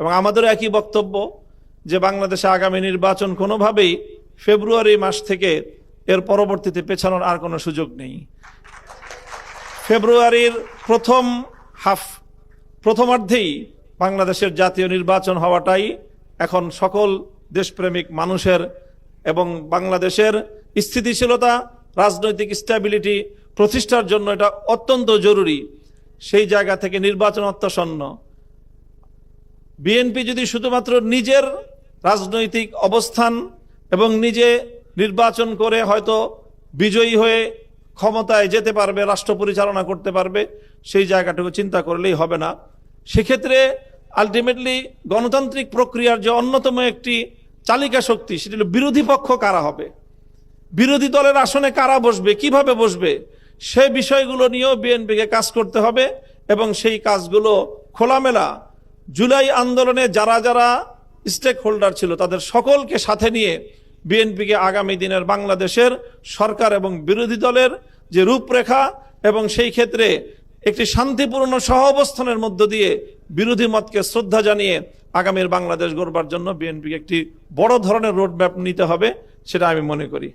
এবং আমাদেরও একই বক্তব্য যে বাংলাদেশে আগামী নির্বাচন কোনোভাবেই ফেব্রুয়ারি মাস থেকে এর পরবর্তীতে পেছানোর আর কোনো সুযোগ নেই। ফেব্রুয়ারির প্রথম হাফ, প্রথমার্ধেই বাংলাদেশের জাতীয় নির্বাচন হওয়াটাই এখন সকল দেশপ্রেমিক মানুষের এবং বাংলাদেশের স্থিতিশীলতা, রাজনৈতিক স্ট্যাবিলিটি প্রতিষ্ঠার জন্য এটা অত্যন্ত জরুরি। সেই জায়গা থেকে নির্বাচন অত্যাসন্ন বিএনপি যদি শুধুমাত্র নিজের রাজনৈতিক অবস্থান এবং নিজে নির্বাচন করে হয়তো বিজয়ী হয়ে ক্ষমতায় যেতে পারবে, রাষ্ট্র পরিচালনা করতে পারবে, সেই জায়গাটুকু চিন্তা করলেই হবে না। সেক্ষেত্রে আলটিমেটলি গণতান্ত্রিক প্রক্রিয়ার যে অন্যতম একটি চালিকা শক্তি, সেটি হলো বিরোধী পক্ষ কারা হবে? বিরোধী দলের আসনে কারা বসবে, কীভাবে বসবে? সে বিষয়গুলো নিয়েও বিএনপিকে কাজ করতে হবে এবং সেই কাজগুলো খোলামেলা জুলাই আন্দোলনে যারা যারা স্টেক হোল্ডার ছিল, তাদের সকলকে সাথে নিয়ে বিএনপিকে আগামী দিনের বাংলাদেশের সরকার এবং বিরোধী দলের যে রূপরেখা এবং সেই ক্ষেত্রে একটি শান্তিপূর্ণ সহ অবস্থানের মধ্য দিয়ে বিরোধী মতকে শ্রদ্ধা জানিয়ে আগামীর বাংলাদেশ গড়বার জন্য বিএনপিকে একটি বড় ধরনের রোডম্যাপ নিতে হবে, সেটা আমি মনে করি।